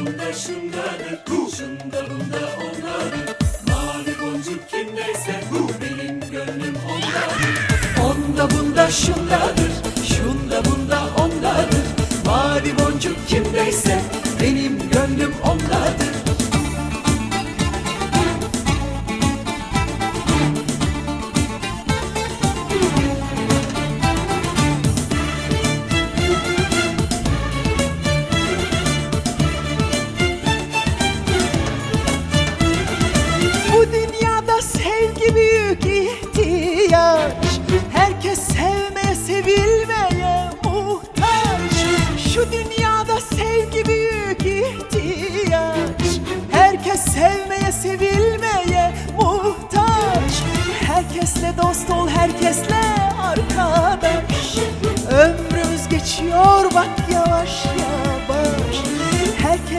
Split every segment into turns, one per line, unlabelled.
bunda şundadır. Şunda bunda ondadır. Mavi boncuk kimdeyse Benim gönlüm ondadır. Onda bunda şundadır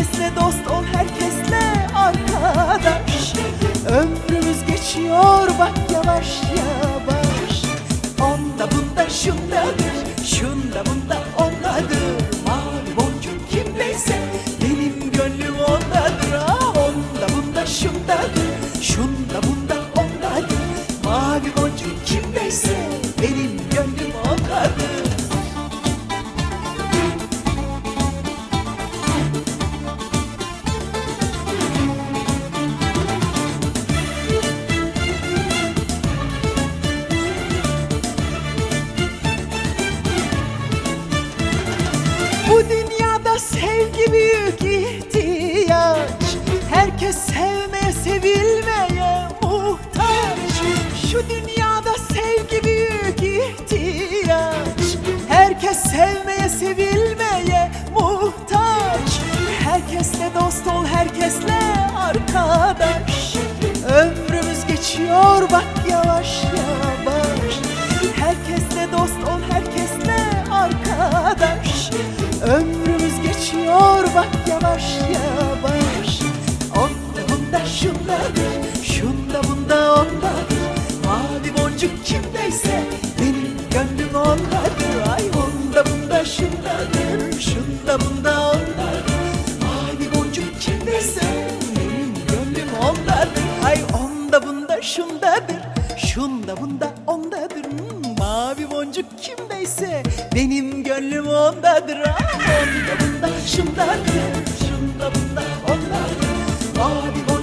Herkesle dost ol herkesle arkadaş. Ömrümüz geçiyor bak yavaş yavaş. Onda bunda şundadır Şunda bunda ondadır. Mavi boncuk kimdeyse Benim gönlüm ondadır. Ah, Onda bunda şundadır Şunda bunda ondadır. Mavi boncuk kimdeyse Benim gönlüm ondadır Bu dünyada sevgi büyük ihtiyaç. Herkes sevmeye sevilmeye muhtaç. Şu dünyada sevgi büyük ihtiyaç. Herkes sevmeye sevilmeye muhtaç. Herkesle dost ol herkesle arkadaş. Ömrümüz geçiyor bak yavaş yavaş yavaş. Onda bunda şundadır Şunda bunda ondadır Mavi boncuk kimdeyse Benim gönlüm ondadır Ay onda bunda şundadır Şunda bunda ondadır Mavi boncuk kimdeyse Benim gönlüm ondadır Ay onda bunda şundadır Şunda bunda ondadır Hmm, Mavi boncuk kimdeyse Benim gönlüm ondadır Ay onda bunda şundadır yollarında onlar Abi